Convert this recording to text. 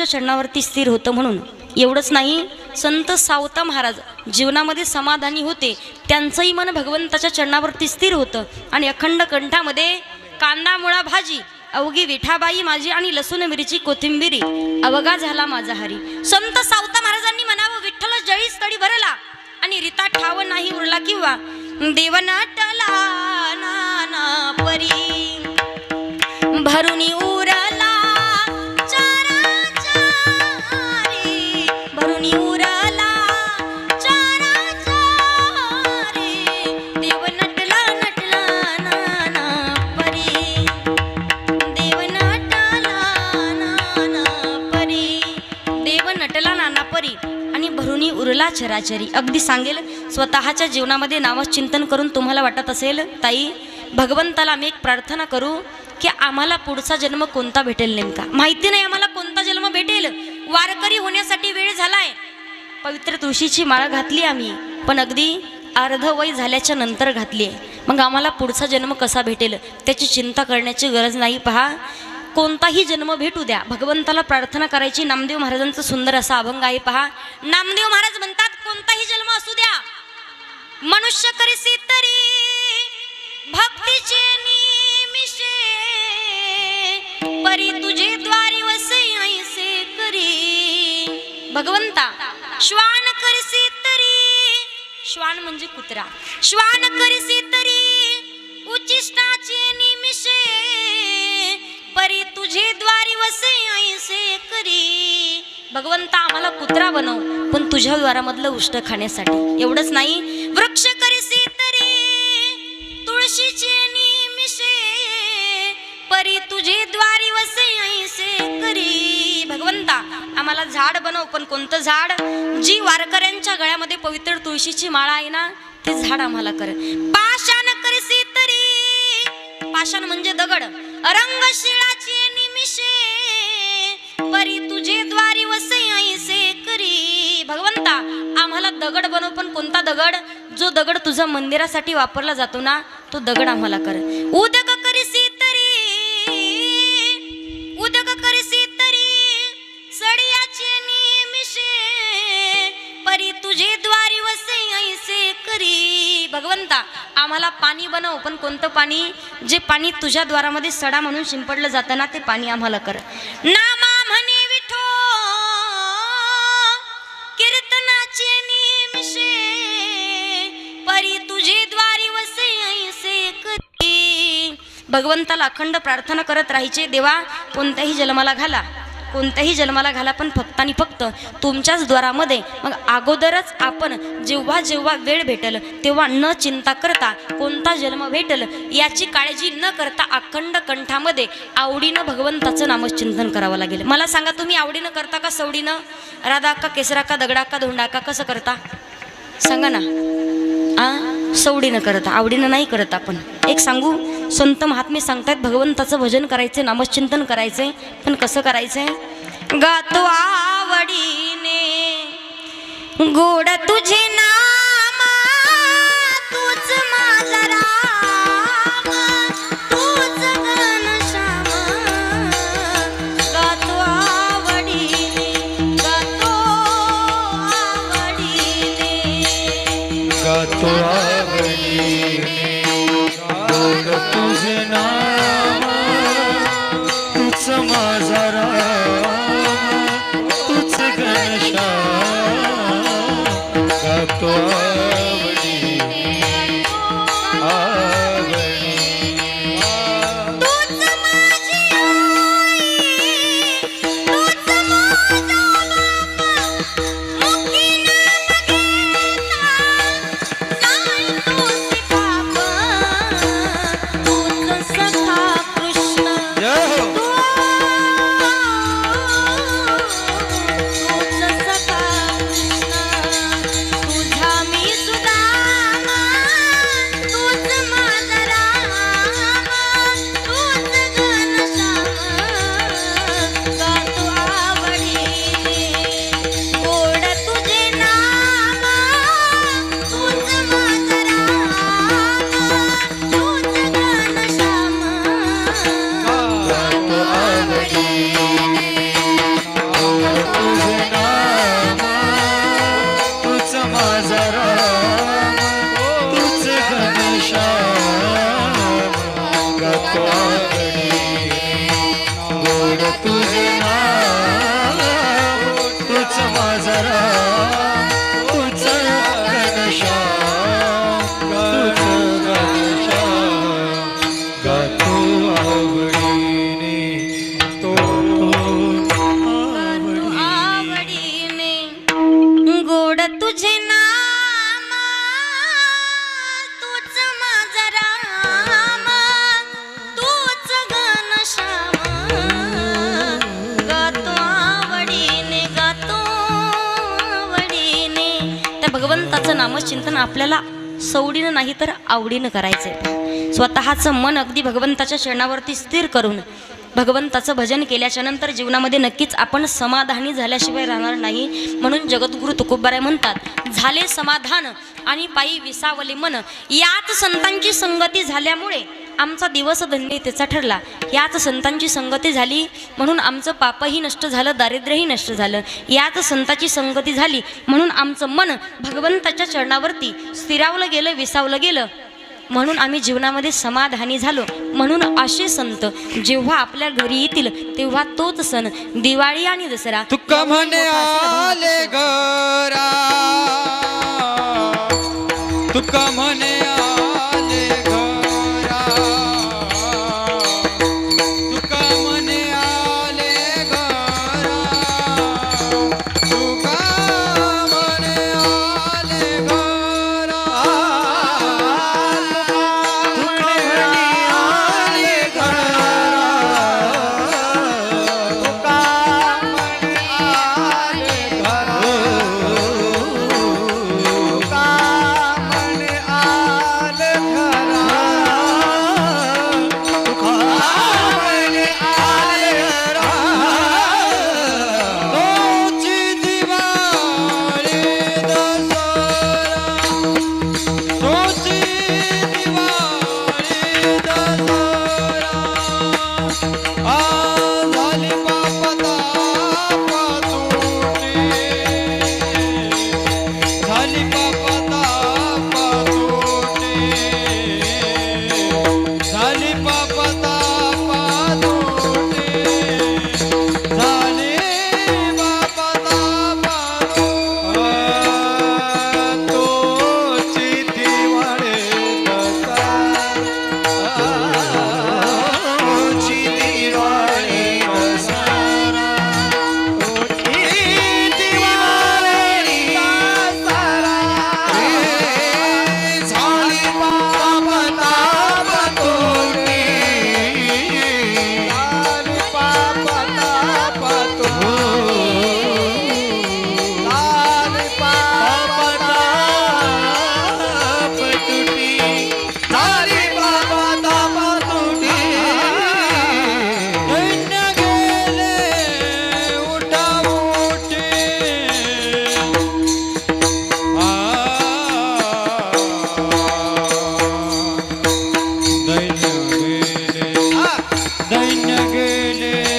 महाराजांच्या चरणावरती स्थिर होतं म्हणून. एवढंच नाही संत सावता महाराज जीवनामध्ये समाधानी होते त्यांचंही मन भगवंताच्या चरणावरती स्थिर होतं. आणि अखंड कंठामध्ये कांदा मुळा भाजी अवघी विठाबाई माझी आणि लसूण मिरची कोथिंबिरी अवघा झाला माझा हरी. संत सावता महाराजांनी म्हणावं विठ्ठल जळी स्थळी भरला आणि रिता ठाव नाही उरला किंवा देवनाटला नाना परी. भरुनी उर चराचरी अगदी सांगेल स्वतःच्या जीवनामध्ये नामचिंतन करून तुम्हाला वाटत असेल ताई भगवंताला आम्ही एक प्रार्थना करू की आम्हाला पुढचा जन्म कोणता भेटेल नेमका? माहिती नाही आम्हाला कोणता जन्म भेटेल. वारकरी होण्यासाठी वेळ झालाय. पवित्र तुळशीची माळ घातली आम्ही पण अगदी अर्ध वय झाल्याच्यानंतर घातली आहे. मग आम्हाला पुढचा जन्म कसा भेटेल त्याची चिंता करण्याची गरज नाही पहा. कोणताही जन्म भेटू द्या. भगवंताला प्रार्थना करायची. नामदेव महाराजांचं सुंदर असा अभंग आहे. पहा. नामदेव महाराज म्हणतात कोणताही जन्म असू द्या. मनुष्य करीसी तरी भक्तीचे निमिषे परी तुझे द्वारी वसे ऐसे करी. भगवंता श्वान करसी तरी श्वान म्हणजे कुत्रा. श्वान करसी तरी उचिष्टाचे निमिषे परी तुझे द्वारी वसे ऐसे करी. भगवंता आम्हाला कुत्रा बनव पण तुझ्या द्वारामधलं उष्ट खाण्यासाठी. एवढंच नाही वृक्ष करीसी तरी तुळशीचे निमिषे. परी तुझे द्वारी वसे ऐसे करी. भगवंता आम्हाला झाड बनव पण कोणतं झाड? जी वारकऱ्यांच्या गळ्यामध्ये पवित्र तुळशीची माळा आहे ना ते झाड आम्हाला कर. पाषाण करसी तरी. पाषाण म्हणजे दगड. रंगशिळाचे निमिषे परी तुझे द्वारी वसे ऐसे करी. भगवंता आम्हाला दगड बनव पण कोणता दगड? जो दगड तुझा मंदिरासाठी वापरला जातो ना तो दगड आम्हाला कर. उद्या आम्हाला पाणी बनव पण कोणतं पाणी? जे पाणी तुझ्या द्वारामध्ये सडा म्हणून शिंपडलं जातं ना ते पाणी आम्हाला कर. नामा म्हणे विठो कीर्तनाचे निमिषे परी तुझे द्वारी वसे ऐसे भगवंताला अखंड प्रार्थना करत राहायचे देवा कोणत्याही जन्माला घाला. कोणत्याही जन्माला घाला पण फक्त आणि फक्त तुमच्याच द्वारामध्ये. मग अगोदरच आपण जेव्हा जेव्हा वेळ भेटेल तेव्हा न चिंता करता कोणता जन्म भेटेल याची काळजी न करता अखंड कंठामध्ये आवडीनं भगवंताचं नामचिंतन करावं लागेल. मला सांगा तुम्ही आवडीनं करता का सवडीनं? राधा का केसरा का दगडा का धोंडा का कसं करता? सांगा ना. आ? सवडीनं करत आवडीनं नाही करत आपण. एक सांगू? संत महात्मे सांगतायत भगवंताचं भजन करायचं नामचिंतन करायचंय पण कसं करायचंय? गातो आवडीने गोड तुझे ना zara नामचिंतन आपल्याला सवडीनं नाही तर आवडीनं करायचंय. स्वतःचं मन अगदी भगवंताच्या शरणावरती स्थिर करून भगवंताचं भजन केल्याच्यानंतर जीवनामध्ये नक्कीच आपण समाधानी झाल्याशिवाय राहणार नाही म्हणून जगद्गुरु तुकोबाराय म्हणतात झाले समाधान आणि पायी विसावले मन. याच संतांची संगती झाल्यामुळे आमचा दिवस धन्यतेचा ठरला. याच संतांची संगती झाली म्हणून आमचं पापही नष्ट झालं दारिद्र्यही नष्ट झालं. याच संताची संगती झाली म्हणून आमचं मन भगवंताच्या चरणावरती स्थिरावलं गेलं विसावलं गेलं. म्हणून आम्ही जीवनामध्ये समाधानी झालो. म्हणून असे संत जेव्हा आपल्या घरी येतील तेव्हा तोच सण दिवाळी आणि दसरा. જગને